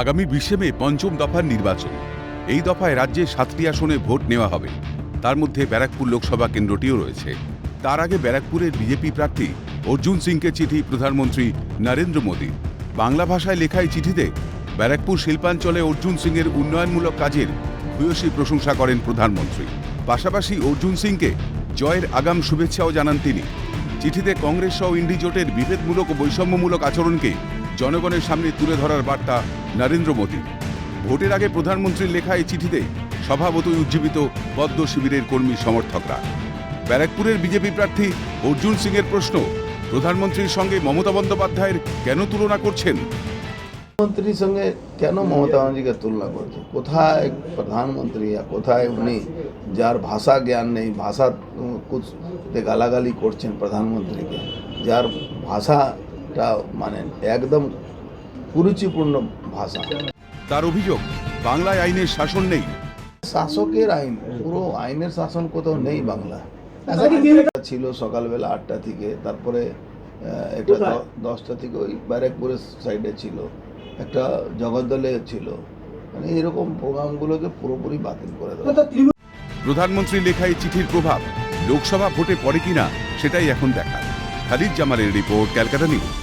আগামী বিশে মে পঞ্চম দফার নির্বাচন। এই দফায় রাজ্যে সাতটি আসনে ভোট নেওয়া হবে। তার মধ্যে ব্যারাকপুর লোকসভা কেন্দ্রটিও রয়েছে। তার আগে ব্যারাকপুরের বিজেপি প্রার্থী অর্জুন সিংকে চিঠি প্রধানমন্ত্রী নরেন্দ্র মোদী। বাংলা ভাষায় লেখা এই চিঠিতে ব্যারাকপুর শিল্পাঞ্চলে অর্জুন সিংয়ের উন্নয়নমূলক কাজের ভূয়সী প্রশংসা করেন প্রধানমন্ত্রী। পাশাপাশি অর্জুন সিংকে জয়ের আগাম শুভেচ্ছাও জানান তিনি। চিঠিতে কংগ্রেস সহ ইন্ডি জোটের বিভেদমূলক ও বৈষম্যমূলক আচরণকে জনগণের সামনে তুলে ধরার বার্তা নরেন্দ্র মোদী। ভোটের আগে প্রধানমন্ত্রীর লেখা এই চিঠিতে স্বভাবতই উজ্জীবিত পদ্ম শিবিরের কর্মী সমর্থকরা। ব্যারাকপুরের বিজেপি প্রার্থী অর্জুন সিংয়ের প্রশ্ন প্রধানমন্ত্রীর সঙ্গে মমতা বন্দ্যোপাধ্যায়ের কেন তুলনা করছেন? প্রধানমন্ত্রীর সঙ্গে কেন মমতা ব্যানার্জিকে তুলনা করছে? কোথায় প্রধানমন্ত্রী কোথায় উনি যার ভাষা জ্ঞান নেই ভাষা উম, গালাগালি করছেন প্রধানমন্ত্রীকে যার ভাষাটা মানে একদম কুরুচিপূর্ণ ভাষা। তার অভিযোগ বাংলায় আইনের শাসন নেই। শাসকের আইন পুরো আইনের শাসন কোথাও নেই বাংলা। ছিল সকালবেলা আটটা থেকে তারপরে একটা দশটা থেকে ওই ব্যারাকপুরের সাইডে ছিল। একটা জগদ্দলে ছিল। মানে এরকম প্রোগ্রামগুলোকে পুরোপুরি বাতিল করে দেওয়া। প্রধানমন্ত্রী লেখা এই চিঠির প্রভাব লোকসভা ভোটে পড়ে কিনা সেটাই এখন দেখা। খালিদ জামালের রিপোর্ট ক্যালকাটা নিউজ।